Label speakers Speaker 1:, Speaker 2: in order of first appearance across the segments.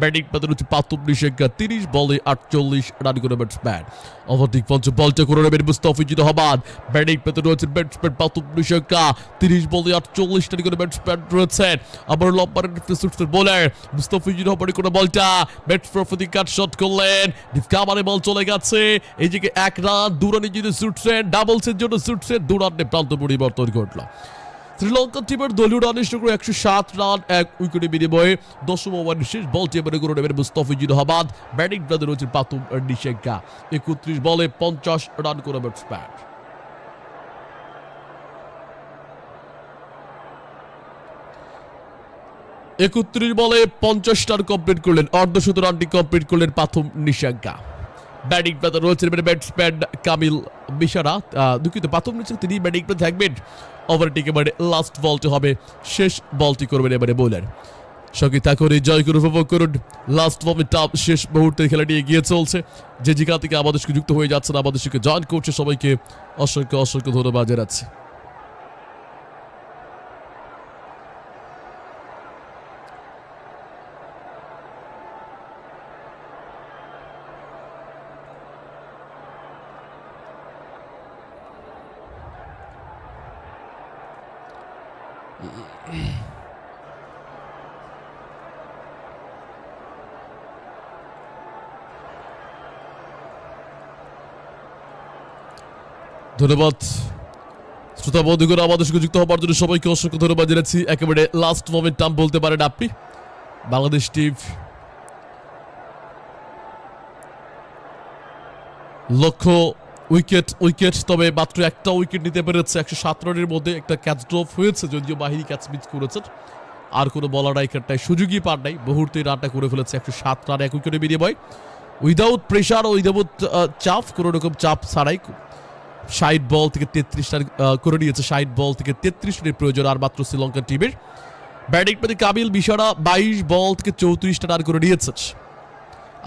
Speaker 1: Batting রয়েছে তিরিশ বলে আটচল্লিশ রান করে ব্যাটসম্যান পঞ্চ বলটা করে নেবেন ব্যাটিং পেতে ব্যাটসম্যান তিরিশ বলে আটচল্লিশ রান করে ব্যাটসম্যান রয়েছেন। আবার লম্বার সুটসের বোলার মুস্তাফিজুর রহমান করে বলটা। ব্যাটসম্যান প্রতি কাট শট করলেন। ডিফকামারে বল চলে গেছে। এই দিকে এক রান, দু রানে যদি ছুটছেন ডাবলসের জন্য ছুটছেন দু রানে প্রান্ত পরিবর্তন ঘটলো। শ্রীলঙ্কা টিমের দলীয় রানের সংখ্যা একশো সাত রান, এক উইকেটে বিনিময়ে দশম ওভারের শেষ বলটি এবারে করে নেবেন মুস্তাফিজুর রহমান ব্যাটিং ব্রাদার রয়েছে পাতুম নিশেঙ্কা। একত্রিশ বলে পঞ্চাশ রান করে ব্যাটসম্যান একত্রিশ বলে পঞ্চাশ রান কমপ্লিট করলেন, অর্ধশত রানটি কমপ্লিট করলেন পাথম নিশাঙ্কা। ব্যাটিং প্রান্ত রয়েছেন ব্যাটসম্যান কামিল মিশারা। দুঃখিত পাথম নিশাঙ্ক তিনি ব্যাটিং প্রান্ত থাকবেন। ওভারটিকে এবারে লাস্ট বলটি হবে। শেষ বলটি করবেন এবারে বোলার সঙ্গে থাকুন জয় করে উপভোগ করুন। লাস্ট মোমেন্ট শেষ মুহূর্তে খেলাটি এগিয়ে চলছে। যে জিকা থেকে আমাদের যুক্ত হয়ে যাচ্ছেন, আমাদের সঙ্গে জয়েন করছে সবাইকে অসংখ্য অসংখ্য ধন্যবাদ জানাচ্ছি। ধন্যবাদ। শ্রোতা বন্ধুগণ, আমাদের সঙ্গে যুক্ত হওয়ার জন্য সবাইকে অসংখ্য ধন্যবাদ জানাচ্ছি। একেবারে লাস্ট মোমেন্ট টাম বলতে পারেন আপনি। বাংলাদেশ টিম লক্ষ্য উইকেট উইকেট তবে মাত্র একটা উইকেট নিতে পেরেছে। একশো সাত রানের মধ্যে একটা ক্যাচ ড্রপ হয়েছে, যদিও বাহিনী ক্যাচ মিস করেছেন আর কোনো বলার উইকেটটায় সুযোগই পার নাই। মুহূর্তে রানটা করে ফেলেছে একশো সাত রান এক উইকেটে বিনিময়। উইদাউট প্রেশার উইদাউট চাপ, কোনো রকম চাপ ছাড়াই ষাট বল থেকে তেত্রিশ রান করে নিয়েছে। ষাট বল থেকে তেত্রিশ রানের প্রয়োজন আর মাত্র শ্রীলঙ্কা টিমের। ব্যাটিং প্রতি কাবিল বিশারা বাইশ বল থেকে চৌত্রিশটা রান করে নিয়েছে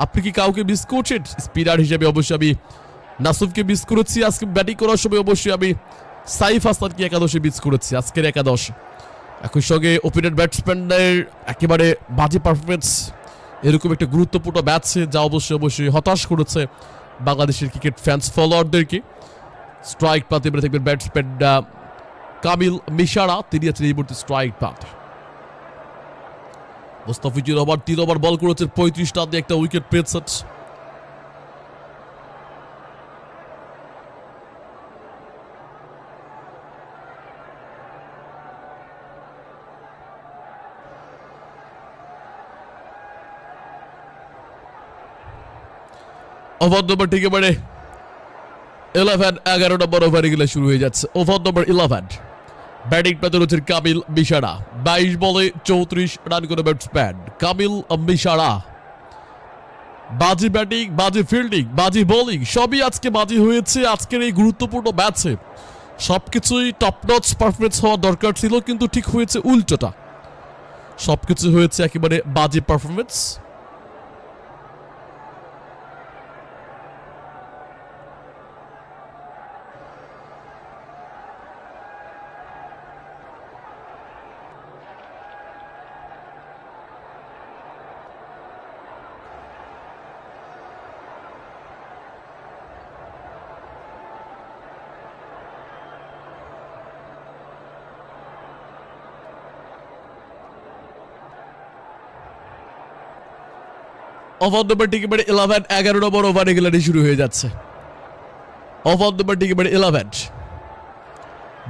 Speaker 1: আপনি কি কাউকে মিস করছেন? স্পিনার হিসেবে অবশ্যই আমি নাসুফকে মিস করেছি। আজকে ব্যাটিং করার সময় অবশ্যই আমি সাইফ হাসানকে একাদশে মিস করেছি। আজকের একাদশ। একই সঙ্গে ওপেনার ব্যাটসম্যানদের একেবারে বাজে পারফরমেন্স এরকম একটা গুরুত্বপূর্ণ ম্যাচে যা অবশ্যই অবশ্যই হতাশ করেছে বাংলাদেশের ক্রিকেট ফ্যান্স ফলোয়ারদেরকে স্ট্রাইক পাতে এবারে থাকবেন ব্যাটসম্যান কামিল মিশারা। তিনি আছেন এই মুহূর্তে স্ট্রাইক পাত। মোস্তাফিজুর রহমান তিন ওভার বল করেছেন, পঁয়ত্রিশ রান দিয়ে একটা উইকেট পেয়েছেন। ওভার নম্বর ঠিক এবারে ইলেভেন এগারো নম্বর ওভারে গেলে শুরু হয়ে যাচ্ছে। ওভার নম্বর ইলেভেন ব্যাটিং পেতে রয়েছেন কামিল মিশারা। বাইশ বলে চৌত্রিশ রান করে ব্যাটসম্যান কামিল মিশারা। বাজি ব্যাটিং বাজি ফিল্ডিং বাজি বোলিং সবই আজকে বাজি হয়েছে, আজকের এই গুরুত্বপূর্ণ ম্যাচে সবকিছুই টপ নচ পারফরমেন্স হওয়া দরকার ছিল, কিন্তু ঠিক হয়েছে উল্টোটা। সবকিছু হয়েছে একেবারে বাজি পারফরমেন্স ওভার নম্বর ঠিক এবারে ইলেভেন এগারো নম্বর ওভারে গেলে শুরু হয়ে যাচ্ছে ওভার নম্বর ঠিক এবারে ইলেভেন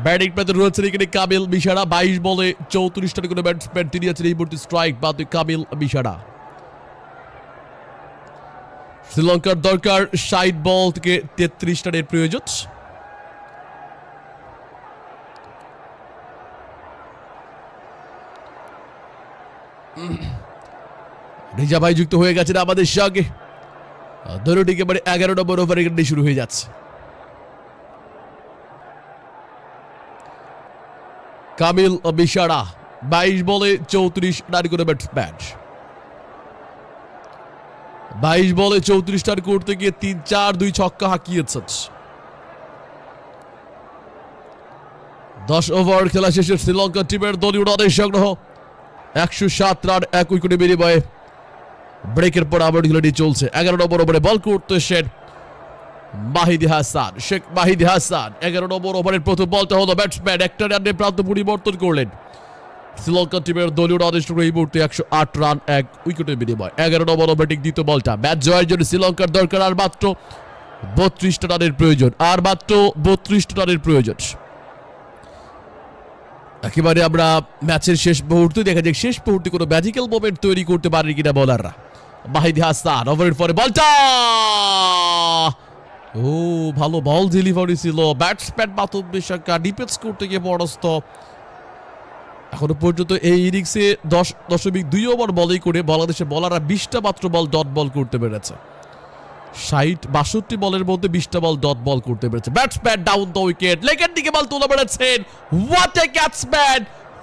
Speaker 1: ব্যাটিং পেতে রয়েছেন এখানে কামিল মিশারা বাইশ বলে চৌত্রিশ রান করে ব্যাটসম্যান তিনি আছেন এই মুহূর্তে স্ট্রাইক বাদ কামিল মিশারা শ্রীলঙ্কার দরকার ষাট বল থেকে তেত্রিশ রানের প্রয়োজন রিজা ভাই যুক্ত হয়ে গেছেন আমাদের সঙ্গে ধরুন মানে এগারো নম্বর ওভারে শুরু হয়ে যাচ্ছে। কামিল বিশারা বাইশ বলে চৌত্রিশ রান করে ব্যাটসম্যান বাইশ বলে চৌত্রিশ রান করতে গিয়ে তিন, চার, দুই ছক্কা হাঁকিয়েছেন দশ ওভার খেলা শেষে শ্রীলঙ্কা টিমের দলীয় রানের সংগ্রহ। একশো সাত রান, এক উইকেটে বেরিয়ে বিনিময়ে ব্রেকের পর আবার খেলাটি চলছে। এগারো নম্বর ওভারে বল করতে শেখ মাহিদি হাসান। শেখ মাহিদি হাসান এগারো নম্বর ওভারের প্রথম বলটা হলো ব্যাটসম্যান, একটা রানে প্রান্ত পরিবর্তন করলেন। শ্রীলঙ্কা টিমের দলীয় সঙ্গে এই মুহূর্তে একশো আট রান, এক উইকেটের বিনিময়। এগারো নম্বর ব্যাটিং দ্বিতীয় বলটা। ম্যাচ জয়ের জন্য শ্রীলঙ্কার দরকার আর মাত্র বত্রিশটা রানের প্রয়োজন। আর মাত্র বত্রিশটা রানের প্রয়োজন। একেবারে আমরা ম্যাচের শেষ মুহূর্তে দেখা যাক, শেষ মুহূর্তে কোনো ম্যাজিক্যাল মোমেন্ট তৈরি করতে পারে কিনা বলাররা মাহিদি হাসান ওভারের পরে বলটা। ও, ভালো বল ডেলিভারি ছিল। ব্যাটসম্যান মাতুম বিশাখা ডিফেন্স করতে গিয়ে পরাস্ত। এখনও পর্যন্ত এই ইনিংসে দশ দশমিক দুই ওভার বলেই করে বাংলাদেশের বলাররা বিশটা মাত্র বল ডট বল করতে পেরেছে। ষাট বাষট্টি বলের মধ্যে বিশটা বল ডট বল করতে পেরেছে। ব্যাটসম্যান ডাউন দ্য উইকেট লেগের দিকে বল তুলে বেড়েছেন what a ক্যাটসম্যান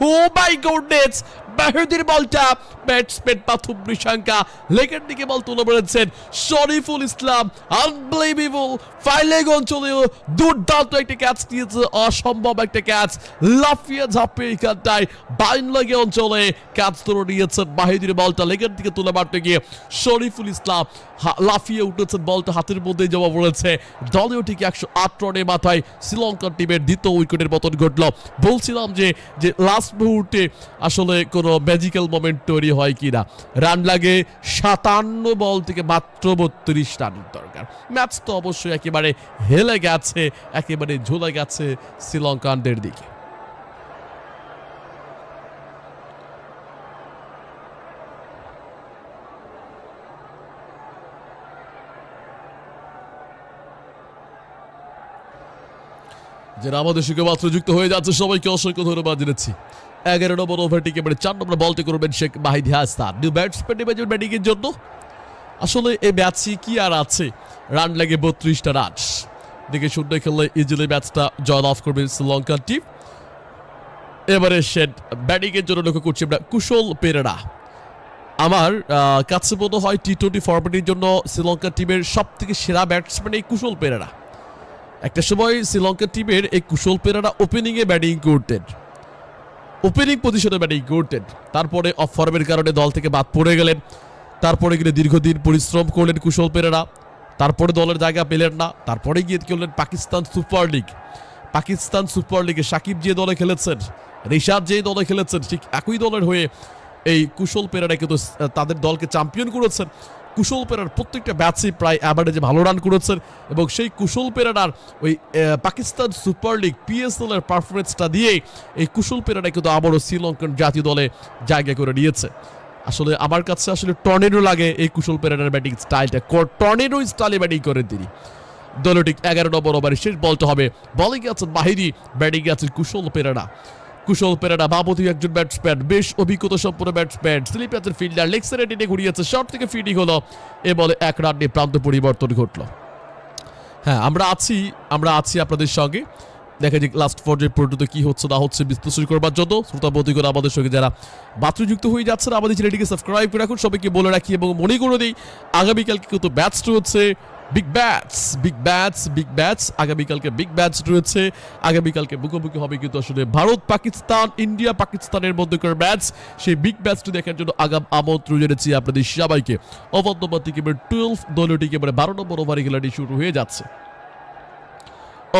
Speaker 1: O my goodness মেহেদির বলটা ব্যাটসম্যান পাথু নিশাঙ্কা, লেগের দিকে বল তুলে বেড়েছেন শরীফুল ইসলাম আনবিলিভেবল ফাইলেগ অঞ্চলেও দুর্দান্ত একটা ক্যাচ দিয়েছে, অসম্ভব একটা ক্যাচ লাফিয়ে ঝাঁপিয়ে এখানটায় বাইন লাগে অঞ্চলে ক্যাচ তুলে নিয়েছেন মাহিদির বলটা, লেগের দিকে তুলে মারতে গিয়ে শরীফুল ইসলাম লাফিয়ে উঠেছেন বলটা হাতের মধ্যে জমা পড়েছে দলীয় ঠিক একশো আট রানের মাথায় শ্রীলঙ্কার টিমের দ্বিতীয় উইকেটের পতন ঘটল। বলছিলাম যে যে লাস্ট মুহূর্তে আসলে কোনো ম্যাজিক্যাল মোমেন্ট তৈরি হয় কিনা। রান লাগে সাতান্ন বল থেকে মাত্র বত্রিশ রানের দরকার। ম্যাচ তো অবশ্যই একেবারে হেলে গেছে, একেবারে ঝুলে গেছে শ্রীলঙ্কানদের দিকে। যারা আমাদের সঙ্গে মাত্র যুক্ত হয়ে যাচ্ছে, সবাইকে অসংখ্য ধন্যবাদ জানাচ্ছি। এগারো নম্বর ওভারটিকে এবারে চার নম্বর বলটি করবেন শেখ মাহিদি হাসান নিউ ব্যাটসম্যান নেবেন ব্যাটিং এর জন্য। আসলে এই ম্যাচে কি আর আছে? রান লাগে বত্রিশটা রান দিকে শূন্য খেললে ইজিলি ম্যাচটা জয়লাভ করবে শ্রীলঙ্কার টিম এবারে শেড ব্যাটিংয়ের জন্য লক্ষ্য করছি আমরা কুশল পেরেরা। আমার কাছে মনে হয় টি টোয়েন্টি ফরম্যাটের জন্য শ্রীলঙ্কা টিমের সব থেকে সেরা ব্যাটসম্যান এই কুশল পেরেরা। একটা সময় শ্রীলঙ্কা টিমের এই কুশল পেরেরা ওপেনিংয়ে ব্যাটিং করতেন। ওপেনিং পজিশনে ব্যাটিং করতেন। তারপরে অফ ফর্মের কারণে দল থেকে বাদ পড়ে গেলেন। তারপরে গিয়ে দীর্ঘদিন পরিশ্রম করলেন কুশল পেরেরা। তারপরে দলের জায়গা পেলেন না। তারপরে গিয়ে খেললেন Pakistan super league. Pakistan super লিগে সাকিব যে দলে খেলেছেন, রিশাদ যে দলে খেলেছেন, ঠিক একই দলের হয়ে এই কুশল পেরেরা কিন্তু তাদের দলকে চ্যাম্পিয়ন করেছেন। কুশল পেরার প্রত্যেকটা ম্যাচে প্রায় অ্যাভারেজে ভালো রান করেছেন এবং সেই কুশল পেরার ওই পাকিস্তান সুপার লিগ পিএসএল এর পারফরমেন্সটা দিয়ে এই কুশল পেরারা কিন্তু আবারও শ্রীলঙ্কান জাতীয় দলে জায়গা করে নিয়েছে। আসলে আমার কাছে আসলে টর্নেডো লাগে এই কুশল পেরার ব্যাটিং স্টাইলটা টর্নেডো স্টাইলে ব্যাটিং করেন তিনি। দলটি এগারো নম্বর ওভারে শেষ বলটা হবে। বলিং আছেন মাহিরি ব্যাটিং আছেন কুশল পেরারা। কুশল পেরারা বাবতী একজন ব্যাটসম্যান বেশ অভিজ্ঞতা সম্পন্ন ব্যাটসম্যান স্লিপ আছে ফিল্ডার সাইডে টেনে ঘুরিয়েছে শর্ট থেকে ফিটিং হলো, এ বলে এক রান প্রান্ত পরিবর্তন ঘটলো। হ্যাঁ আমরা আছি আমরা আছি আপনাদের সঙ্গে। দেখা যাক লাস্ট পর্যায়ে পর্যন্ত কি হচ্ছে, না হচ্ছে, বিশ্লেষণ করবার জন্য। শ্রোতা বন্ধুগণ, আমাদের সঙ্গে যারা মাতৃযুক্ত হয়ে যাচ্ছেন, আমাদের চ্যানেলটিকে সাবস্ক্রাইব করে রাখুন। সবাইকে বলে রাখি এবং মনে করে দিই, আগামীকালকে কিন্তু ম্যাচ রয়েছে big bash big bash big bash আগামীকালকে বিগ ব্যাটস রয়েছে। আগামীকালকে মুখোমুখি হবে কিন্তু আসলে ভারত, পাকিস্তান, ইন্ডিয়া, পাকিস্তানের মধ্যকার ম্যাচ সেই বিগ ব্যাটসটি দেখার জন্য আগাম আমন্ত্রণ জেনেছি আপনাদের সবাইকে। ওভার নম্বর এবার টুয়েলভ দলীয়টিকে এবারে বারো নম্বর ওভারে খেলাটি শুরু হয়ে যাচ্ছে।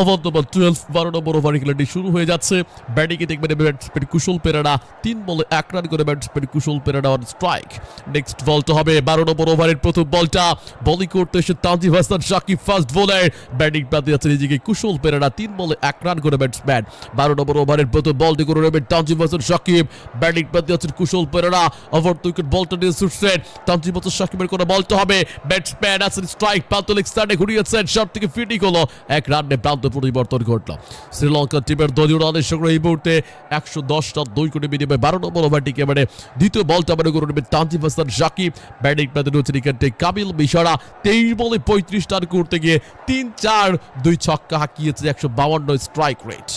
Speaker 1: ওভার নম্বর টুয়েলভ বারো নম্বর ওভার খেলাটি শুরু হয়ে যাচ্ছে। ব্যাটিংয়ে দেখবেন ব্যাটসম্যান কুশল পেরাডা তিন বলে এক রান করে batsman Kusal Perera on strike next বলটা হবে বারো নম্বর ওভারের প্রথম বলটা। বলিং করতে এসে Tanzim Hasan Sakib fast bowler batting প্রান্তে যাচ্ছে নিজেকে কুশল পেরাডা তিন বলে এক রান করে ব্যাটসম্যান বারো নম্বর ওভারের প্রথম বলটি করে নেবেন তানজিব হাসান সাকিব। ব্যাটিং প্রান্তে যাচ্ছেন কুশল পেরাডা ওভার উইকেট বলটা নিয়ে ছুটছেন তানজিব হাসান সাকিবের কোনো বলটা হবে। ব্যাটসম্যান আছেন স্ট্রাইক প্রান্ত লেগ স্টার্টে ঘুরিয়েছেন। শট থেকে ফিটিং হলো এক রানে প্রান্ত পরিবর্তন ঘটল। শ্রীলঙ্কার টিমের দলীয় রানের সংগ্রহ এই মুহূর্তে একশো দশ দুই কোটি বিনিময়ে বারো নম্বর ওভারটিকে মানে দ্বিতীয় বলটা মানে করে নেবেন তানজিব হাসান, সাকিব। ব্যাটিং প্রান্তে রয়েছেন ক্রিকেটে কাবিল মিশরা। তেইশ বলে পঁয়ত্রিশ রান করতে গিয়ে তিন চার, দুই ছক্কা হাঁকিয়েছে একশো বাউন্ন স্ট্রাইক রেট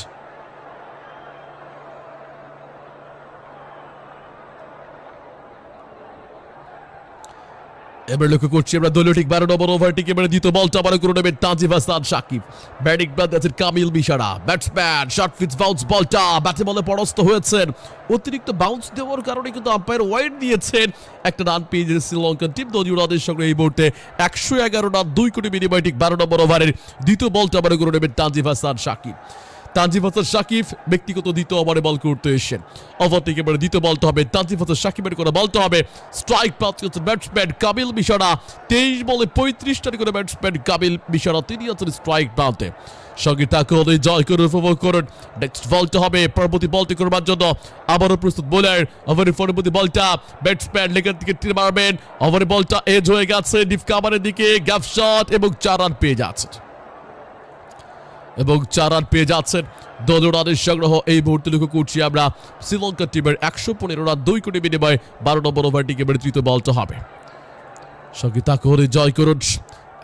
Speaker 1: এবার লক্ষ্য করছি আমরা দলীয় ঠিক বারো নম্বর ওভারটিকে এবারে দ্বিতীয় বলটা আবার করে নেবেন তাজিব হাসান সাকিব। ব্যাটিং প্রান্তে আছেন Kamil Mishara. Batsman short pitch bounce বলটা ব্যাটে বলে পরাস্ত হয়েছেন। অতিরিক্ত বাউন্স দেওয়ার কারণে কিন্তু আম্পায়ার ওয়াইড দিয়েছেন। একটা রান পেয়ে যে শ্রীলঙ্কান টিম দলীয় রানের সঙ্গে এই মুহূর্তে একশো এগারো রান দুই কোটি বিনিময় ঠিক বারো নম্বর ওভারের দ্বিতীয় বলটা আবার করে নেবেন তাজিব হাসান সাকিব। তানজিব হাসান সাকিব ব্যক্তিগত দ্বিতীয় ওভারে বল করতে এসেছেন। ওভার থেকে এবারে দ্বিতীয় বলটা হবে তানজিব হাসান সাকিবের করে বলতে হবে স্ট্রাইক হচ্ছে ব্যাটসম্যান কাবিল মিশরা। তেইশ বলে পঁয়ত্রিশ রান করে ব্যাটসম্যান কাবিল মিশরা, তিনি আছেন স্ট্রাইক প্রান্তে সঙ্গে তাকে জয় করে উপভোগ করুন। নেক্সট বলটা হবে পরবর্তী বলটি করবার জন্য আবারও প্রস্তুত বোলার। ওভারের পরবর্তী বলটা ব্যাটসম্যান লেগের দিকে তীর মারবেন। ওভারের বলটা এজ হয়ে গেছে ডিপ কাভারের দিকে গ্যাপ শট এবং চার রান পেয়ে যাচ্ছে। এবং চার রান পেয়ে যাচ্ছেন। দলীয় রানের সংগ্রহ এই মুহূর্তে লক্ষ্য করছি আমরা। শ্রীলঙ্কা টিমের একশো পনেরো রান, দুই কোটি বিনিময়ে বারো নম্বর ওভারটিকে এবারে তৃতীয় বলটা হবে। সঙ্গে তাকে হলে জয় করুন।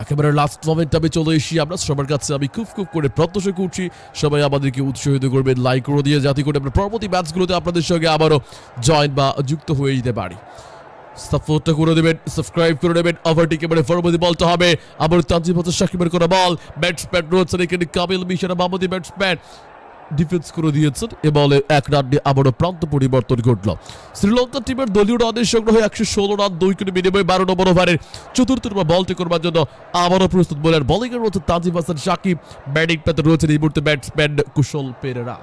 Speaker 1: একেবারে লাস্ট মোমেন্ট আমি চলে এসি আমরা। সবার কাছে আমি খুব খুব করে প্রত্যাশা করছি। সবাই আমাদেরকে উৎসাহিত করবেন লাইক করে দিয়ে যাতে করে আমরা পরবর্তী ম্যাচগুলোতে আপনাদের সঙ্গে আবারও জয়েন বা যুক্ত হয়ে যেতে পারি। সাপোর্টটা করে দেবেন সাবস্ক্রাইব করে নেবেন ওভারটিকে পরবর্তী বলটা হবে। আবার তানজিম সাকিবের করা বল ব্যাটসম্যান রয়েছেন এখানে কামিল ব্যাটসম্যান ডিফেন্স করে দিয়েছেন, এ বলে এক রান নিয়ে আবারও প্রান্ত পরিবর্তন ঘটল। শ্রীলঙ্কা টিমের দলীয় রানের সংগ্রহ একশো ষোলো রান দুই কোটি বিনিময়ে বারো নম্বর ওভারের চতুর্থ নম্বর বলটি করবার জন্য আবারও প্রস্তুত বোলার বোলিং এর রয়েছে তাজিম হাসান সাকিব। ব্যাটিং পেতে রয়েছেন এই মুহূর্তে ব্যাটসম্যান কুশল পেরেরা।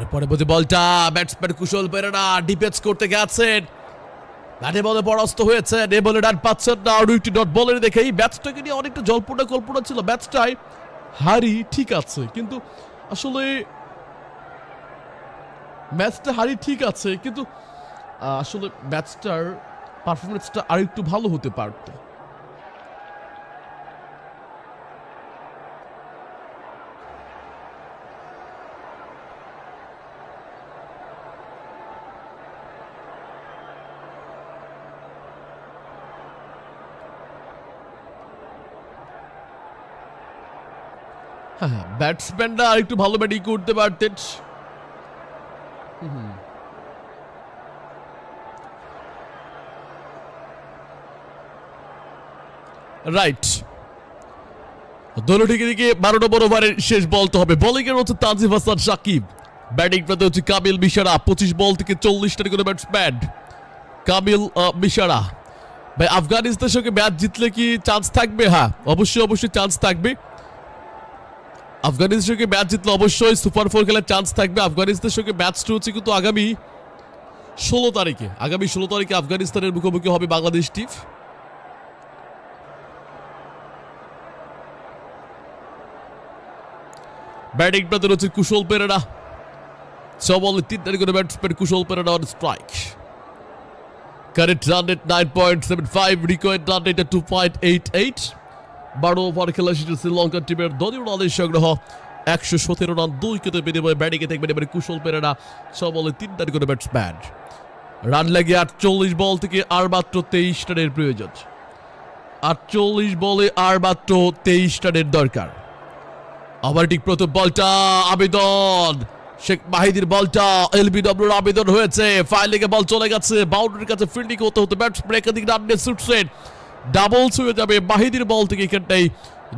Speaker 1: আবার পরবর্তী বলটা ব্যাটসম্যান কুশল পেরেরা ডিফেন্স করতে গেছেন। ব্যাটে বলে পরাস্ত হয়েছে এ বলে ডান পাচ্ছেন না, আরও একটি ডট বলের দেখেই ম্যাচটাকে নিয়ে অনেকটা জল্পনা কল্পনা ছিল। ম্যাচটাই হারি ঠিক আছে, কিন্তু আসলে ম্যাচটা হারি ঠিক আছে, কিন্তু আসলে ম্যাচটার পারফরমেন্সটা আর একটু ভালো হতে পারতো। ব্যাটসম্যানরা আর একটু ভালো ব্যাটিং করতে পারতেন। রাইট। দোনোটিকে দিকে বারো নম্বর ওভারের শেষ বলতে হবে। বোলিং এর হচ্ছে তাজিব হাসান সাকিব। ব্যাটিং প্রান্তে হচ্ছে কাবিল মিশারা। পঁচিশ বল থেকে চল্লিশ রান করে ব্যাটসম্যান আহ, মিশারা। ভাই আফগানিস্তানের সঙ্গে ম্যাচ জিতলে কি চান্স থাকবে? হ্যাঁ অবশ্যই অবশ্যই চান্স থাকবে। আফগানিস্তানের সঙ্গে ম্যাচ জিতলে অবশ্যই সুপার ফোর খেলার চান্স থাকবে। আফগানিস্তানের সঙ্গে ম্যাচটা হচ্ছে কিন্তু আগামী ষোলো তারিখে। আগামী ষোলো তারিখে আফগানিস্তানের মুখোমুখি হবে বাংলাদেশ টিম। ব্যাটিং প্রান্তে রয়েছে কুশল পেরেরা। ছ বলে তিন রান করে batsman Kusal Perera on strike current run rate nine point seven five required run rate two point eight eight বারো ওভার খেলা শেষে শ্রীলঙ্কান টিমের দলীয় রানের সংগ্রহ। একশো সতেরো রান, দুই কেতে বিনিময়ে ব্যাটিংয়ে থাকবেন এবারে কুশল পেরেরা ছ বলে তিন রান করে ব্যাটসম্যান রান লাগে আটচল্লিশ বল থেকে আর মাত্র তেইশ রানের প্রয়োজন। আটচল্লিশ বলে আর মাত্র তেইশ রানের দরকার। আবার ঠিক প্রথম বলটা, আবেদন। শেখ মাহিদির বলটা, এলবিডব্লিউর আবেদন হয়েছে। ফাইলিংয়ে বল চলে গেছে। বাউন্ডারির কাছে ফিল্ডিং হতে হতে ব্যাটসম্যান একাধিক রান নিয়ে ছুটছেন। ডাবলস হয়ে যাবে মাহিদির বল থেকে এখানটাই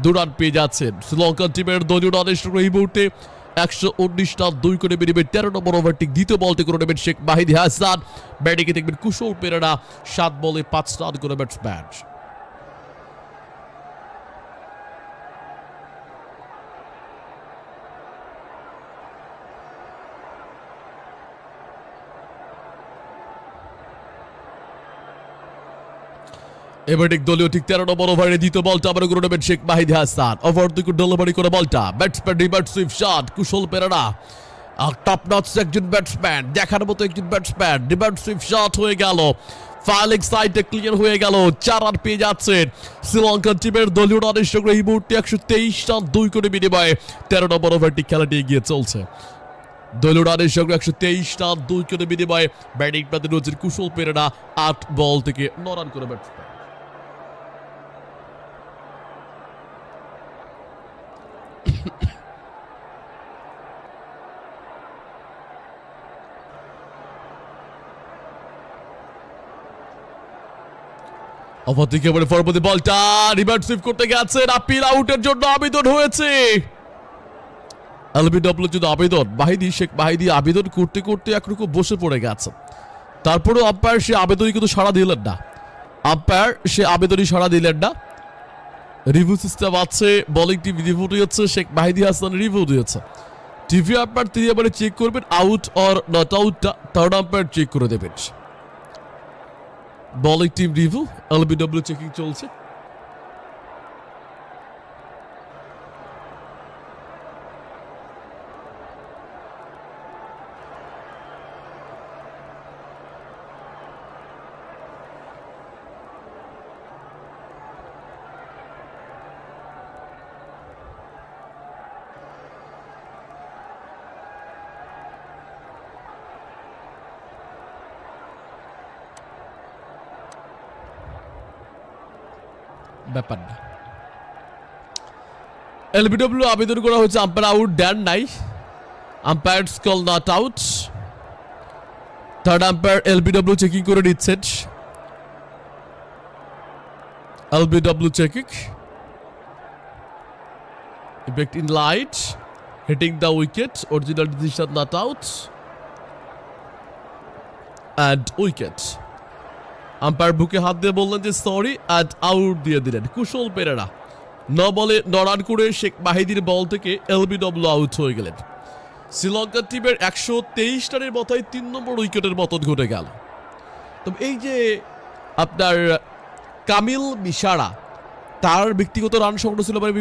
Speaker 1: দু রান পেয়ে যাচ্ছেন শ্রীলঙ্কান টিমের দলীয় সঙ্গে এই মুহূর্তে। একশো উনিশ রান, দুই করে বেরিয়ে তেরো নম্বর ওভারটি দ্বিতীয় বলটি করে নেবেন শেখ মাহিদি হাসান। ব্যাটিংয়ে দেখবেন কুশল পেরেরা সাত বলে পাঁচ রান করে ব্যাটসম্যান। এবার দলীয় ঠিক তেরো নম্বর ওভারে দ্বিতীয় বলটা আবার করে নেবেন শেখ মাহিদি হাসান। ওভার দিকে ডেলিভারি করে বলটা। Batsman reverse sweep shot Kusal Perera. Top notch একজন ব্যাটসম্যান দেখার মতো একজন ব্যাটসম্যান রিভার্স সুইপ শট হয়ে গেল। ফাইলিং সাইডে ক্লিয়ার হয়ে গেল। চার রান পেয়ে যাচ্ছেন শ্রীলঙ্কান টিমের দলীয় রানের সঙ্গে এই মুহূর্তে একশো তেইশ রান দুই করে বিনিময়ে। তেরো নম্বর ওভারটি খেলাটি এগিয়ে চলছে। দলীয় রানের সঙ্গে একশো তেইশ রান দুই উইকেটে বিনিময়ে। ব্যাটিং প্রান্তে রয়েছেন কুশল পেরেরা, আট বল থেকে ন রান করে ব্যাটসম্যান অপরদিকে এবারে পরবর্তী বলটা। করতে গেছেন আপিল আউটের জন্য আবেদন হয়েছে। এলবিডব্লিউ যদি আবেদন। বাহিদি শেখ বাহিদি আবেদন করতে করতে একরকম বসে পড়ে গেছে। তারপরেও আম্পায়ার সে আবেদনই কিন্তু সাড়া দিলেন না। আম্পায়ার সে আবেদনই সাড়া দিলেন না। রিভিউ সিস্টেম আছে বোলিং টিম রিভিউ দিয়েছে, শেখ মাহিদি হাসান রিভিউ দিয়েছে। টিভি আম্পায়ার তিনি এবারে চেক করবেন আউট অর নট আউটটা থার্ড আম্পায়ার চেক করে দেবেন। Bowling team review LBW checking চলছে। ব্যাপার না এলবিডব্লিউ আবেদন করা হয়েছে আম্পায়ার আউট দেন নাই umpire call not out third umpire LBW checking করে নিচ্ছেন। LBW checking effect in light hitting the wicket original decision not out and wicket umpire বুকে হাত দিয়ে বললেন যে সরি অ্যান্ড আউট দিয়ে দিলেন। কুশল পেরেরা ন বলে ন করে শেখ মাহিদির বল থেকে এলবিডব্লিউ আউট হয়ে গেলেন। শ্রীলঙ্কার টিমের একশো তেইশ রানের মতোই তিন নম্বর উইকেটের মতন ঘটে গেল। তবে এই যে আপনার কামিল মিশারা তার ব্যক্তিগত রান সংগ্রহ ছিল মানে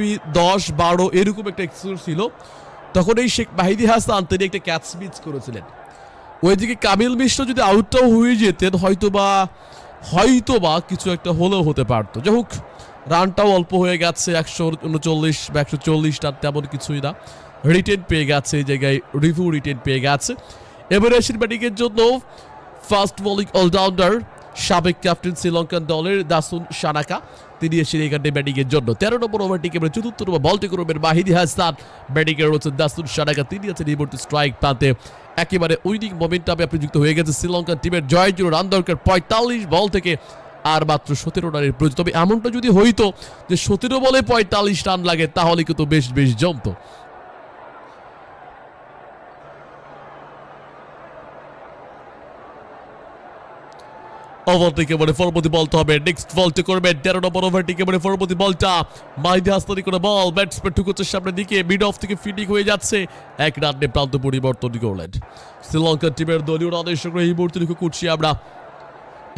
Speaker 1: দশ, বারো, এরকম একটা এক্সপিরিয়েন্স ছিল। তখন এই শেখ মাহিদি হাসান তিনি একটা ক্যাচ মিস করেছিলেন। ওইদিকে কামিল মিশ্র যদি আউটটাও হয়ে যেতেন হয়তো বা হয়তো বা কিছু একটা হলেও হতে পারতো। যাই হোক, রানটাও অল্প হয়ে গেছে, একশো উনচল্লিশ বা একশো চল্লিশ রান তেমন কিছুই না। রিটেন পেয়ে গেছে, এই জায়গায় রিভিউ রিটেন পেয়ে গেছে। এবারে ব্যাটিংয়ের জন্য ফার্স্ট বোলিং অলরাউন্ডার, সাবেক ক্যাপ্টেন শ্রীলঙ্কান দলের দাসুন সানাকা, তিনি এসেছেন এখানে ব্যাটিংয়ের জন্য। তেরো নম্বর ওভারটিকে এবার চতুর্থ নম্বর বলটি করবেন মাহিদি হাসান ব্যাটিংয়ে রয়েছেন দাসুন সানাকা, তিনি আছেন এই স্ট্রাইক প্রান্তে। একেবারে উইনিং মোমেন্টামে আপনি যুক্ত হয়ে গেছে শ্রীলঙ্কার টিমের জয়ের জন্য। রান দরকার পঁয়তাল্লিশ বল থেকে আর মাত্র সতেরো রানের প্রয়োজন। তবে এমনটা যদি হইতো যে সতেরো বলে পঁয়তাল্লিশ রান লাগে, তাহলে কিন্তু বেশ বেশ জমতো। ওভার থেকে মানে পরবর্তী বলতে হবে। নেক্সট বলটি করবে তেরো নম্বর ওভার থেকে মানে পরবর্তী বলটা। মাহিদি হাস্তানি করে বল ব্যাটসম্যান ঠুকুচ্ছে সামনের দিকে। মিড অফ থেকে ফিল্ডিং হয়ে যাচ্ছে। এক রানে প্রান্ত পরিবর্তন করলেন শ্রীলঙ্কার টিমের দলীয় রানের সঙ্গে এই মুহূর্তে লক্ষ্য করছি আমরা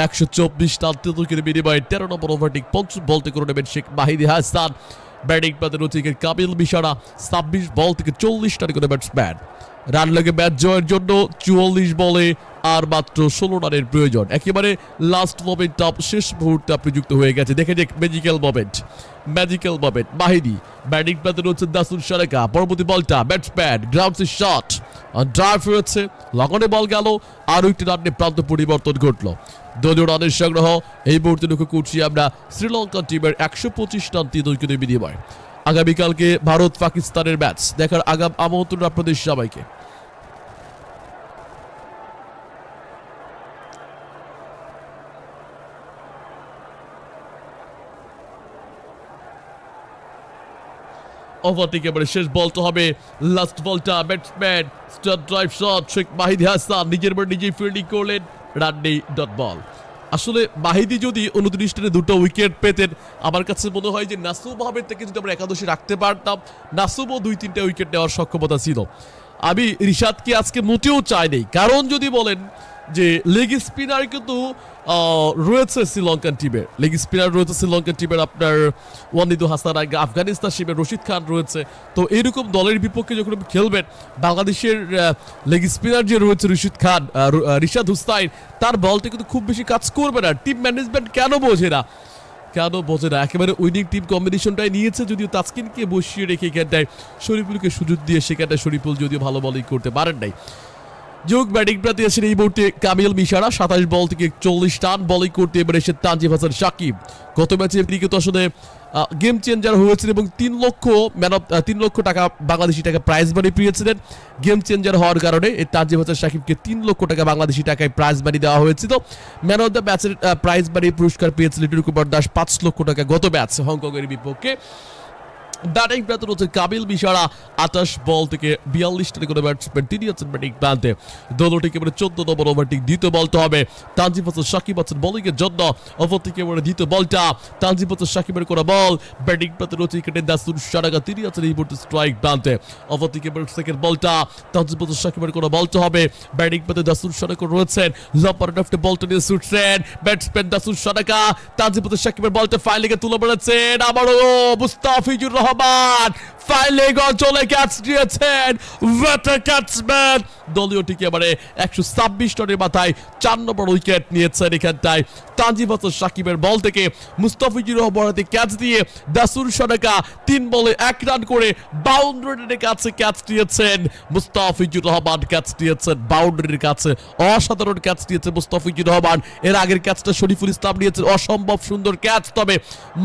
Speaker 1: একশো চব্বিশ রান তেতুকের বিনিময়ে তেরো নম্বর ওভারটিক পঞ্চম বলতে করে নেবেন শেখ মাহিদি হাসান। ব্যাটিং পাতে রয়েছে কাবিল মিশারা। ছাব্বিশ বল থেকে চল্লিশ রান করে ব্যাটসম্যান রান লাগে ম্যাচ জয়ের জন্য চুয়াল্লিশ বলে আর মাত্র ষোলো রানের প্রয়োজন। একেবারে লাস্ট মোমেন্ট অফ শেষ মুহূর্তে আপনি যুক্ত হয়ে গেছে দেখে দেখ ম্যাজিক্যাল মোমেন্ট ম্যাজিক্যাল মোমেন্ট বাহিনী। ব্যাটিং প্রান্তে রয়েছে দাসুল সারেকা পরবর্তী বলটা ব্যাটসম্যান গ্রাউন্ড শট ড্রাইভ হয়েছে, লগনে বল গেল, আরও একটি রানে প্রান্ত পরিবর্তন ঘটলো। দলীয় রানের সংগ্রহ, এই মুহূর্তে লক্ষ্য করছি আমরা শ্রীলঙ্কা টিমের একশো পঁচিশ রান, তিন উইকেটের বিনিময়। আগামীকালকে ভারত পাকিস্তানের ম্যাচ দেখার আগাম আমন্ত্রণ আপনাদের সবাইকে। ওভারটিকে এবারে শেষ বলটা হবে। লাস্ট বলটা batsman straight drive shot Sheikh Mahedi Hasan নিজের বার নিজেই ফিল্ডিং করলেন রান নেই ডট বল। আসলে মাহিদি যদি উনত্রিশ রানে দুটো উইকেট পেতেন, আমার কাছে মনে হয় যে নাসুম আহমেদ থেকে যদি আমরা একাদশী রাখতে পারতাম, নাসুমও দুই তিনটা উইকেট নেওয়ার সক্ষমতা ছিল। আমি রিশাদকে আজকে মোটেও চাই নেই। কারণ যদি বলেন যে লেগ স্পিনার কিন্তু রয়েছে শ্রীলঙ্কান টিমের লেগ স্পিনার রয়েছে শ্রীলঙ্কান টিমের আপনার ওয়ানিদু হাসান আগে আফগানিস্তান টিমের রশিদ খান রয়েছে। তো এরকম দলের বিপক্ষে যখন খেলবেন, বাংলাদেশের লেগ স্পিনার যে রয়েছে রশিদ খান রিশাদ হুস্তাইন তার বলটা কিন্তু খুব বেশি কাজ করবে না। টিম ম্যানেজমেন্ট কেন বোঝে না? কেন বোঝে না? একেবারে উইনিং টিম কম্বিনেশনটাই নিয়েছে যদিও তাসকিনকে বসিয়ে রেখে এখানটায় শরীফুলকে সুযোগ দিয়ে সেখানটায় শরীফুল যদিও ভালো বলিং করতে পারেন নাই। যোগ ব্যাটিং প্রার্থী আছেন এই মুহূর্তে কামিল মিশারা, সাতাশ বল থেকে চল্লিশ টান বলিং করতে এবার এসে তানজিব হাসান সাকিব। গত ম্যাচে ক্রিকেট আসলে গেম চেঞ্জার হয়েছিল এবং তিন লক্ষ ম্যান অফ তিন লক্ষ টাকা, বাংলাদেশি টাকা প্রাইজ মানি পেয়েছিলেন। গেম চেঞ্জার হওয়ার কারণে এই তানজিব হাসান সাকিবকে তিন লক্ষ টাকা বাংলাদেশি টাকায় প্রাইজ মানি দেওয়া হয়েছিল। ম্যান অফ দ্য ম্যাচের প্রাইজ মানি পুরস্কার পেয়েছিলেন কুমার দাস, পাঁচ লক্ষ টাকা গত ম্যাচ হংকংয়ের বিপক্ষে। ব্যাটিং প্রান্ত হচ্ছে কাবিল মিশারা, আঠাশ বল থেকে বিয়াল্লিশ রানে করে ব্যাটসম্যান তিনি আছেন ব্যাটিং প্রান্তে। দলটিকে এবারে চোদ্দ নম্বর ওভারটি দ্বিতীয় বলতে হবে। তানজিব হাসান সাকিব আছেন বোলিং এর জন্য। ওভার থেকে দ্বিতীয় বলটা, তানজিব হাসান সাকিবের করা বল, ব্যাটিং প্রান্তে রয়েছে উইকেটে দাসুর সারাগা, তিনি আছেন এই মুহূর্তে স্ট্রাইক প্রান্তে। ওভার থেকে সেকেন্ড বলটা, তানজিব হাসান সাকিবের করা বলতে হবে। ব্যাটিং প্রান্তে দাসুর সারাগা রয়েছেন লম্বার ড্রাফটে বলটা নিয়ে ছুটছেন ব্যাটসম্যান দাসুর সারাগা, তানজিব হাসান সাকিবের বলটা ফাইলিংয়ে তুলে বেড়াচ্ছেন আবারও মুস্তাফিজুর রহমান। জিন্দাবাদ ফাইলিং অঞ্চলে ক্যাচ দিয়েছেন ওয়াটার ক্যাচম্যান দলীয় টিকে এবারে একশো ছাব্বিশ রানের মাথায় চার নম্বর উইকেট নিয়েছেন এখানটায়। তানজিব হাসান সাকিবের বল থেকে মুস্তাফিজুর হাতে ক্যাচ দিয়ে দাসুর সানাকা তিন বলে এক রান করে বাউন্ডারির কাছে ক্যাচ দিয়েছেন মুস্তাফিজুর রহমান। ক্যাচ দিয়েছেন বাউন্ডারির কাছে। অসাধারণ ক্যাচ দিয়েছে মুস্তাফিজুর রহমান। এর আগের ক্যাচটা শরীফুল ইসলাম নিয়েছেন। অসম্ভব সুন্দর ক্যাচ। তবে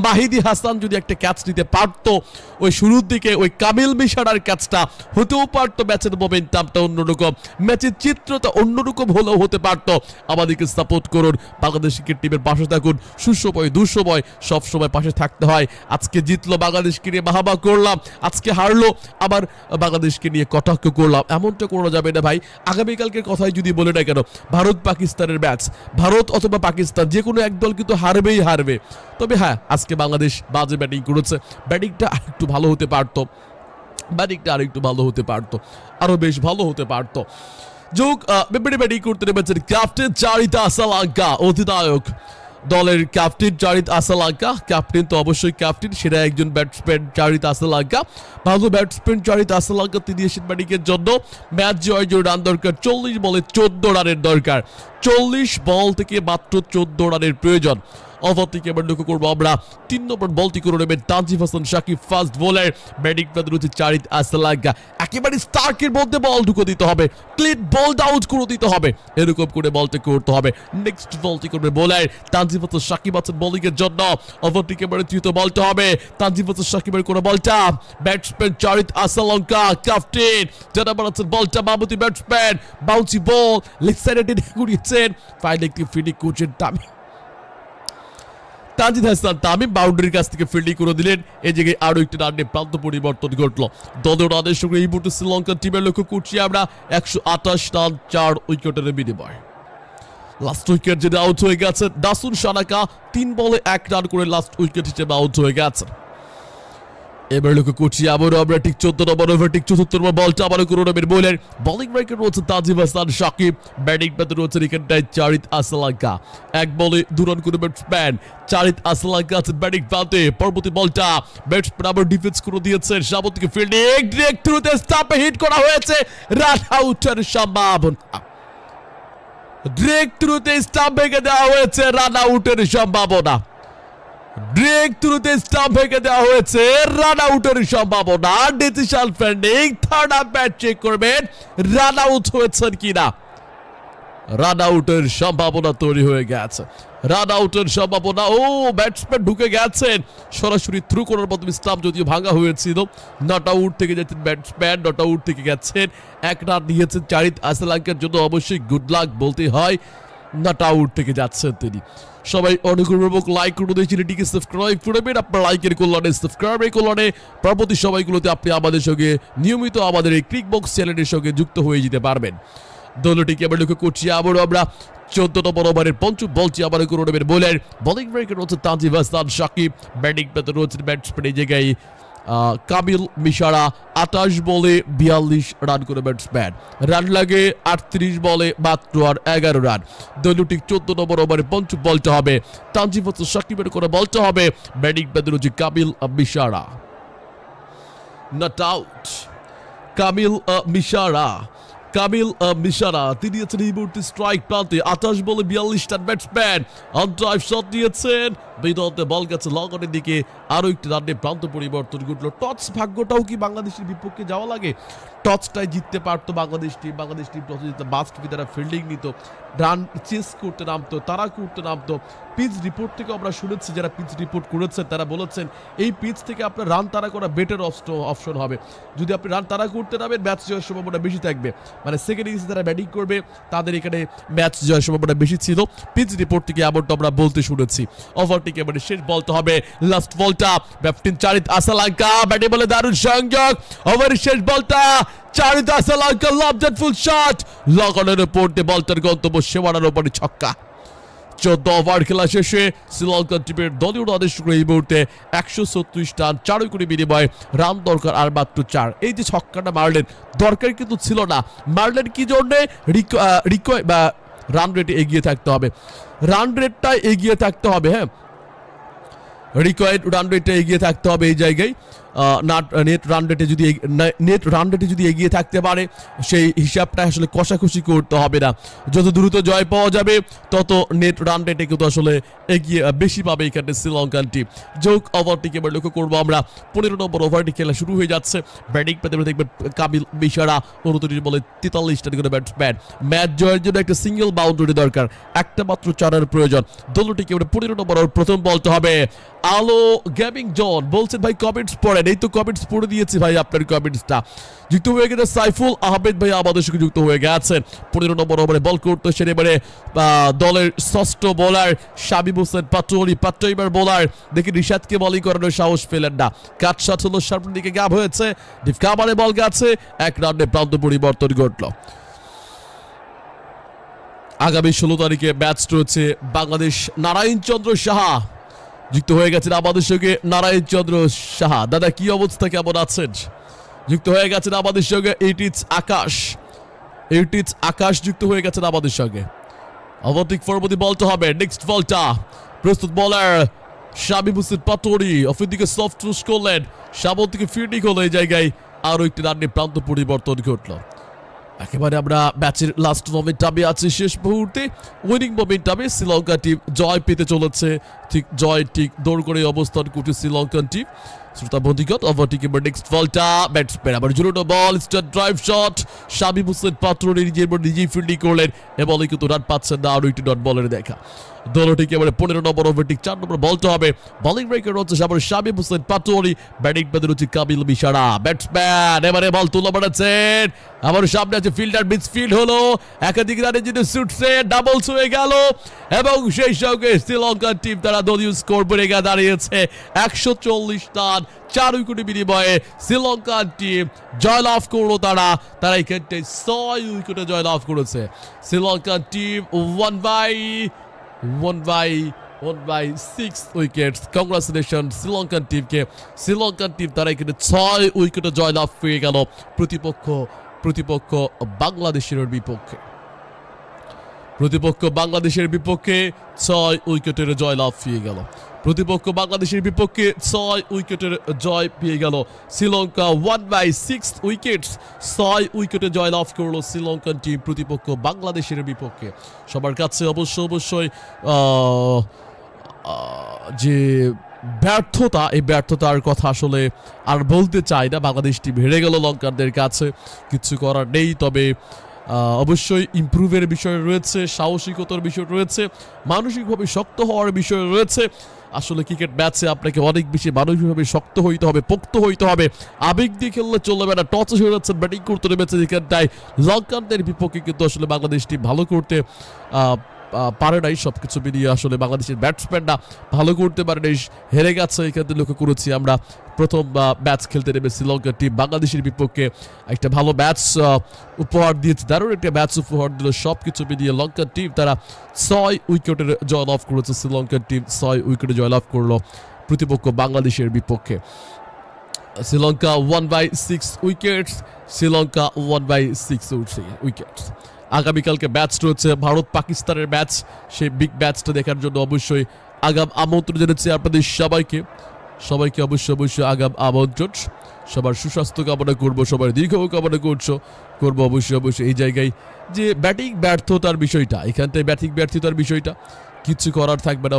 Speaker 1: মাহিদি হাসান যদি একটা ক্যাচ নিতে পারতো ওই শুরুর দিকে ওই কামিল মিশারার ক্যাচটা হতেও পারতো ম্যাচের মোমেন্টামটা অন্যরকম। ম্যাচের চিত্রটা অন্যরকম হলেও হতে পারতো। আমাদেরকে সাপোর্ট করুন। বাংলাদেশ ক্রিকেট টিমের পাশে থাকুন। সুসময়, দুঃসময়, সবসময় পাশে থাকতে হয়। আজকে জিতলো বাংলাদেশকে নিয়ে বাহাবা করলাম। আজকে হারলো, আবার বাংলাদেশকে নিয়ে কটাক্ষ করলাম। এমনটা করা যাবে না ভাই। আগামীকালকের কথাই যদি বলে না কেন ভারত পাকিস্তানের ম্যাচ ভারত অথবা পাকিস্তান যে কোনো এক দল কিন্তু হারবেই হারবে। তবে হ্যাঁ আজকে বাংলাদেশ বাজে ব্যাটিং করেছে। ব্যাটিংটা একটু ভালো হতে পারতো। ব্যাটিংটা আর একটু ভালো হতে পারতো। আরও বেশ ভালো হতে পারতো। যোগ ব্যাটিং করতে নেমেছেন ক্যাপ্টেন চারিতা সালাঙ্কা অধিনায়ক দলের ক্যাপ্টেন চারিত আসালাঙ্কা। ক্যাপ্টেন তো অবশ্যই ক্যাপ্টেন সেটা একজন ব্যাটসম্যান চারিত আসালাঙ্কা। ভালো ব্যাটসম্যান চারিত আসালাঙ্কা, তিনি এসেছেন ব্যাটিংয়ের জন্য। ম্যাচ জয়ের জন্য রান দরকার, চল্লিশ বলে চোদ্দ রানের দরকার। চল্লিশ বল থেকে মাত্র চোদ্দ রানের প্রয়োজন। ওভার থেকে এবার লক্ষ্য করব আমরা। তিন নম্বর বলটি করে নেবেন Tanzim Hasan Sakib fast bowler batting প্রান্ত রয়েছে চারিত আসালাঙ্কা একেবারে স্টার্কের মধ্যে বল ঢুকে দিতে হবে। ক্লিন বল আউট করে দিতে হবে। এরকম করে বলটি করতে হবে। নেক্সট বলটি করবে বোলার তানজিফ হাসান শাকিব আছেন বোলিং এর জন্য। ওভার থেকে এবারে তৃতীয় বলটা হবে। তানজিফ হাসান শাকিবের কোনো বলটা ব্যাটসম্যান চারিত আসালঙ্কা ক্যাপ্টেন যারা বাড়াচ্ছেন বলটা মামুতি ব্যাটসম্যান বাউন্সি বল লেগ সাইডে ঘুরিয়েছেন। ফাইনাল একটি ফিল্ডিং কোচের দামি তাজিদ হাসান তামিম বাউন্ডারির কাছ থেকে ফিল্ডিং করে দিলেন। এই জায়গায় আরও একটি রানে প্রান্ত পরিবর্তন ঘটলো। দলের রানের সঙ্গে এই মুহূর্তে শ্রীলঙ্কার টিমের লক্ষ্য করছি আমরা। একশো আঠাশ রান, চার উইকেটের বিনিময়। লাস্ট উইকেট যেটা আউট হয়ে গেছে, দাসুন সানাকা তিন বলে এক রান করে লাস্ট উইকেট হিসেবে আউট হয়ে গেছে। এবার লক্ষ্য করছি আবারও আমরা ঠিক চোদ্দ নম্বর ওভার ঠিক চতুর্থ নম্বর বলটা আবারও কোনো নামের রয়েছে ব্যাটিং রয়েছে এখানটায় চারিত আসলাঙ্কা। এক বলে করে ব্যাটসম্যান চারিত আসলাঙ্কা আছে ব্যাটিং পরবর্তী বলটা ব্যাটসম্যান আবার ডিফেন্স করে দিয়েছেন সামুদ্রিক ফিল্ডিং ডিরেক্ট থ্রুতে স্টাম্পে হিট করা হয়েছে। রান আউটের সম্ভাবনা। ডিরেক্ট থ্রুতে স্টাম্প দেওয়া হয়েছে। রান আউটের সম্ভাবনা। ব্রেক থ্রুতে স্টাম্প ভেঙে দেওয়া হয়েছে। রান আউটের সম্ভাবনা decision pending third umpire check করবেন। রান আউট হয়েছেন কিনা? রান আউটের সম্ভাবনা তৈরি হয়ে গেছে। রান আউটের সম্ভাবনা, ও ব্যাটসম্যান ঢুকে গেছেন। সরাসরি থ্রু করার মতো স্টাম্প যদিও ভাঙা হয়েছিল। নট আউট থেকে যাচ্ছেন ব্যাটসম্যান নট আউট থেকে গেছেন। এক রান নিয়েছেন চারিত আসলাঙ্কের জন্য অবশ্যই গুড লাক বলতে হয়। নট আউট থেকে যাচ্ছেন তিনি। সবাই অনুগ্রহপূর্বক লাইক করে দিয়ে চ্যানেলটিকে সাবস্ক্রাইব করবেন আপনার লাইকের কল্যাণে সাবস্ক্রাইবের কল্যাণে পরবর্তী সবাইগুলোতে আপনি আমাদের সঙ্গে, নিয়মিত আমাদের এই ক্রিকবক্স চ্যানেলের সঙ্গে যুক্ত হয়ে যেতে পারবেন। দলটিকে আবার লক্ষ্য করছি, আবারও আমরা চোদ্দ নম্বর ওভারের পঞ্চম বলছি আবার করে নেবেন বোলার বোলিং ব্রেকার রয়েছে তাজিব হাসান, সাকিব, ব্যাটিং পেতে রয়েছেন ব্যাটসম্যান এই জায়গায় কাবিল মিশারা আটাশ বলে বিয়াল্লিশ রান করে ব্যাটসম্যান। রান লাগে আটত্রিশ বলে মাত্র আর এগারো রান। দলটি চোদ্দ নম্বর ওভারে পঞ্চম বলটা হবে তানজিব হাসান সাকিবের করে বলটা হবে, ব্যাটিং পেতে রয়েছে Kamil Mishara. Not out Kamil Mishara. Kamil Mishara, তিনি আছেন এই মুহূর্তে স্ট্রাইক প্রান্তে আঠাশ বলে বিয়াল্লিশ run batsman. On drive shot নিয়েছেন বিদতে বল গেছে লগনের দিকে। আরও একটি রানে প্রান্ত পরিবর্তন ঘটলো। টচ ভাগ্যটাও কি বাংলাদেশের বিপক্ষে যাওয়া লাগে? টচটাই জিততে পারতো বাংলাদেশ টিম বাংলাদেশ টিম টসে জিততে। বাস্ট তারা ফিল্ডিং নিত, রান চেস করতে নামতো, তারা করতে নামতো। পিচ রিপোর্ট থেকে আমরা শুনেছি, যারা পিচ রিপোর্ট করেছেন, তারা বলেছেন, এই পিচ থেকে আপনার রান তারা করা বেটার অপশন হবে। যদি আপনি রান তারা করতে নামেন ম্যাচ জয়ের সম্ভাবনা বেশি থাকবে। মানে সেকেন্ড ইনিংসে তারা ব্যাটিং করবে, তাদের এখানে ম্যাচ জয়ের সম্ভাবনা বেশি ছিল। পিচ রিপোর্ট থেকে এমনটা আমরা বলতে শুনেছি। ওভারটিকে মানে শেষ বলতে হবে লাস্ট বলটা। ব্যাপটিন চারিত আসালাঙ্কা, ব্যাটে বলে দারুণ সংযোগ। ওভারের শেষ বলটা। Charith Asalanka, love that full shot. লগনের বলটার গন্তব্য ছক্কা। চোদ্দ ওভার খেলা শেষে শ্রীলঙ্কান টিমের দলীয় এই মুহূর্তে একশো ছত্রিশ রান, চার কোটি বিনিময়ে রান দরকার আর মাত্র চার। এই যে ছক্কাটা মারলেন, দরকার কিন্তু ছিল না। মারলেন কি জন্যে? রিকোয় বা রান রেটে এগিয়ে থাকতে হবে। রান রেটটা এগিয়ে থাকতে হবে হ্যাঁ? রিকোয়ার্ড রান রেটে এগিয়ে থাকতে হবে এই জায়গায়। নাট নেট রান রেটে যদি নেট রান রেটে যদি এগিয়ে থাকতে পারে, সেই হিসাবটা আসলে কষাকষি করতে হবে না। যত দ্রুত জয় পাওয়া যাবে, তত নেট রান রেটে কিন্তু আসলে এগিয়ে বেশি পাবে এখানে শ্রীলঙ্কান টিম যোগ ওভারটিকে এবার লক্ষ্য করব আমরা। পনেরো নম্বর ওভারটি খেলা শুরু হয়ে যাচ্ছে। ব্যাটিং পেতে দেখবেন কাবিল বিশারা উনত্রিশ বলে তেতাল্লিশ রান করে ব্যাটসম্যান ম্যাচ জয়ের জন্য একটা সিঙ্গেল বাউন্ডারি দরকার। একটা মাত্র চারের প্রয়োজন। দলটিকে এবার পনেরো নম্বর প্রথম বলতে হবে। আলো গেমিং জন বলছেন, ভাই কমেন্টস পড়েন। এই তো কমেন্টস পড়ে দিয়েছি ভাই আপনার কমেন্টসটা যুক্ত হয়ে গেছে সাইফুল আহমেদ ভাই, আমাদের সঙ্গে যুক্ত হয়ে গেছেন। পনেরো নম্বর ওভারে বল করতে সেরে এবারে দলের ষষ্ঠ বোলার শাবিব হোসেন পাটোয়ারি, পাটোয়ারিবার বোলার দেখি রিশাদকে বলিং করানোর সাহস পেলেন না। কাট শট হলো সামনের দিকে, গ্যাপ হয়েছে। ডিফকামারে বল গেছে, এক রানে প্রান্ত পরিবর্তন ঘটলো। আগামী ষোলো তারিখে ম্যাচ রয়েছে বাংলাদেশ নারায়ণ চন্দ্র সাহা। যুক্ত হয়ে গেছেন আমাদের সঙ্গে নারায়ণ চন্দ্র সাহা। দাদা, কি অবস্থা? কেমন আছেন? যুক্ত হয়ে গেছেন আমাদের সঙ্গে এইটিচ আকাশ। এইটিচ আকাশ যুক্ত হয়ে গেছেন আমাদের সঙ্গে অবন্তিক ফরমতি বলতে হবে। নেক্সট বলটা। প্রস্তুত বলার শামিম হোসেন পাটোরি অফের দিকে সফট করলেন। সামন থেকে ফিল্ডিং হলো এই জায়গায়। আরও একটি রানের প্রান্ত পরিবর্তন ঘটলো। একেবারে আমরা ম্যাচের লাস্ট মোমেন্টামে আছি। শেষ মুহূর্তে উইনিং মোমেন্টামে শ্রীলঙ্কা টিম জয় পেতে চলেছে। ঠিক জয়, ঠিক দৌড় করে অবস্থান করছে শ্রীলঙ্কান টিম শ্রোতা বন্ধিগত ওভারটি এবার নেক্সট বলটা ব্যাটসম্যান আবার জোরানো ball straight drive shot Shamim Hossain পাত্র নিজের নিজেই ফিল্ডিং করলেন এবং কিন্তু রান পাচ্ছেন না আরও একটি ডট বলের দেখা। দলটিকে এবারে পনেরো নম্বর ওভারটি চার নম্বর হবে? বলিং ব্রেকার হচ্ছে শামিম হোসেন ব্যাটিং রয়েছে কাবিল ব্যাটসম্যান এবারে বল তুলে আবার সামনে আছে ফিল্ডার মিসফিল্ড হলো। একাধিক জন্য ছুটছে ডাবলস হয়ে গেল। এবং সেই সঙ্গে শ্রীলঙ্কার টিম তারা দলীয় স্কোর গিয়ে দাঁড়িয়েছে। একশো চল্লিশ রান, চার উইকেটের বিনিময়ে শ্রীলঙ্কার টিম জয়লাভ করল তারা। তারা এখানটায় ছয় উইকেটে জয়লাভ করেছে। শ্রীলঙ্কার team one by one by one by six wicket congratulation Sri Lankan টিমকে শ্রীলঙ্কান টিম তারা এখানে ছয় উইকেটে জয়লাভ পেয়ে গেল। প্রতিপক্ষ প্রতিপক্ষ বাংলাদেশের বিপক্ষে। প্রতিপক্ষ বাংলাদেশের বিপক্ষে ছয় উইকেটের জয়লাভ পেয়ে গেল। প্রতিপক্ষ বাংলাদেশের বিপক্ষে ছয় উইকেটের জয় পেয়ে গেল Sri Lanka. One by six wickets ছয় উইকেটে জয়লাভ করল শ্রীলঙ্কান টিম প্রতিপক্ষ বাংলাদেশের বিপক্ষে। সবার কাছে অবশ্য অবশ্যই যে ব্যর্থতা, এই ব্যর্থতার কথা আসলে আর বলতে চাই না। বাংলাদেশ টিম হেরে গেল লঙ্কানদের কাছে। কিছু করার নেই, তবে অবশ্যই ইম্প্রুভের বিষয় রয়েছে, সাহসিকতার বিষয় রয়েছে, মানসিকভাবে শক্ত হওয়ার বিষয় রয়েছে। আসলে ক্রিকেট ম্যাচে আপনাকে অনেক বেশি মানসিকভাবে শক্ত হইতে হবে, পোক্ত হইতে হবে। আবেগ দিয়ে খেললে চলবে না টচে হয়ে যাচ্ছে ব্যাটিং করতে নেমেছে যেখানটায় লঙ্কানদের বিপক্ষে কিন্তু আসলে বাংলাদেশ টিম ভালো করতে পারে নাই সব কিছু মিলিয়ে আসলে বাংলাদেশের ব্যাটসম্যানরা ভালো করতে পারে নাই, হেরে গেছে এখানে লক্ষ্য করেছি আমরা। প্রথম ম্যাচ খেলতে নেমে শ্রীলঙ্কার টিম বাংলাদেশের বিপক্ষে। একটা ভালো ম্যাচ উপহার দিয়েছে, দারুণ একটা ম্যাচ উপহার দিল সব কিছু মিলিয়ে লঙ্কার টিম তারা ছয় উইকেটের জয়লাভ করেছে, শ্রীলঙ্কার টিম ছয় উইকেটে জয়লাভ করল প্রতিপক্ষ বাংলাদেশের বিপক্ষে। Sri Lanka one by six wickets Sri Lanka one by six wickets আগামীকালকে ম্যাচ রয়েছে, ভারত পাকিস্তানের ম্যাচ সেই বিগ ম্যাচটা দেখার জন্য অবশ্যই আগাম আমন্ত্রণ জানাচ্ছি আপনাদের সবাইকে। সবাইকে অবশ্যই অবশ্যই আগাম আমন্ত্রণ। সবার সুস্বাস্থ্য কামনা করব, সবার দীর্ঘ কামনা করছ, করব অবশ্যই অবশ্যই এই জায়গায় যে ব্যাটিং ব্যর্থতার বিষয়টা, এখানটায় ব্যাটিং ব্যর্থতার বিষয়টা, কিছু করার থাকবে না।